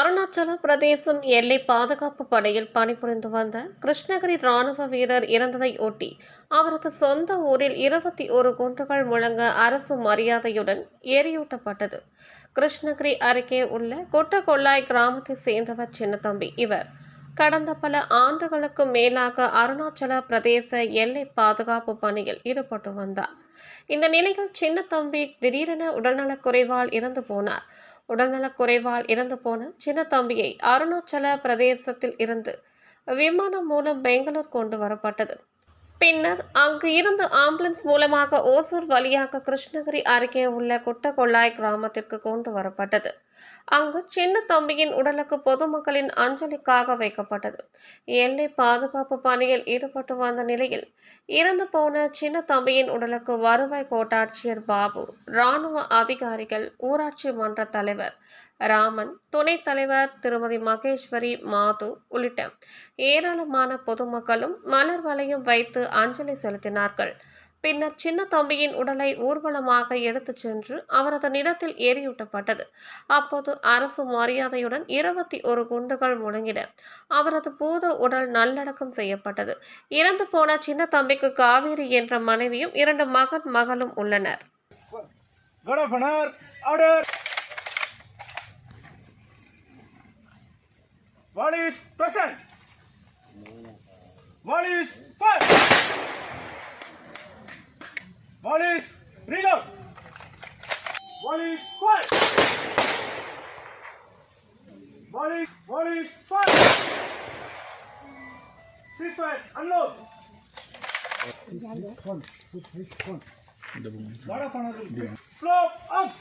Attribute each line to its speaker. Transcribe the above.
Speaker 1: அருணாச்சல பிரதேசம் எல்லை பாதுகாப்பு படையில் பணிபுரிந்து வந்த கிருஷ்ணகிரி ராணுவ வீரர் இறந்ததை ஒட்டி அவரது சொந்த ஊரில் இருபத்தி ஒரு குன்றுகள் முழங்க அரசு மரியாதையுடன் எரியூட்டப்பட்டது. கிருஷ்ணகிரி அருகே உள்ள கொட்டகொள்ளாய் கிராமத்தை சேர்ந்தவர் சின்னத்தம்பி. இவர் கடந்த பல ஆண்டுகளுக்கு மேலாக அருணாச்சல பிரதேச எல்லை பாதுகாப்பு பணியில் ஈடுபட்டு வந்தார். இந்த நிலையில் சின்ன தம்பி திடீரென உடல்நலக் குறைவால் இறந்து போனார். உடல்நலக் குறைவால் இறந்து போன சின்ன தம்பியை அருணாச்சல பிரதேசத்தில் இருந்து விமானம் மூலம் பெங்களூர் கொண்டு வரப்பட்டது. பின்னர் அங்கு இருந்து ஆம்புலன்ஸ் மூலமாக ஓசூர் வழியாக கிருஷ்ணகிரி அருகே உள்ள குட்டகொள்ளாய் கிராமத்திற்கு கொண்டு வரப்பட்டது. அங்கு சின்ன தம்பியின் உடலுக்கு பொதுமக்களின் அஞ்சலிக்காக வைக்கப்பட்டது. எல்லை பாதுகாப்பு பணியில் ஈடுபட்டு வந்த நிலையில் இறந்து போன சின்ன தம்பியின் உடலுக்கு வருவாய் கோட்டாட்சியர் பாபு இராணுவ அதிகாரிகள் ஊராட்சி மன்ற தலைவர் ராமன் துணைத் தலைவர் திருமதி மகேஸ்வரி மாது உள்ளிட்ட ஏராளமான பொதுமக்களும் மலர் வளையம் வைத்து அஞ்சலி செலுத்தினார்கள். பின்னர் சின்ன தம்பியின் உடலை ஊர்வலமாக எடுத்துச் சென்று அவரது நிலத்தில் எரியூட்டப்பட்டது. அப்போது அரசு மரியாதையுடன் இருபத்தி ஒரு குண்டுகள் முழங்கின. அவரது பூத உடல் நல்லடக்கம் செய்யப்பட்டது. இறந்து போன சின்ன தம்பிக்கு காவேரி என்ற மனைவியும் இரண்டு மகன் மகளும் உள்ளனர்.
Speaker 2: What is present? What is fire? What is reload? What is fire? What is what is fire? Ceasefire, unload. God of honor, flow up.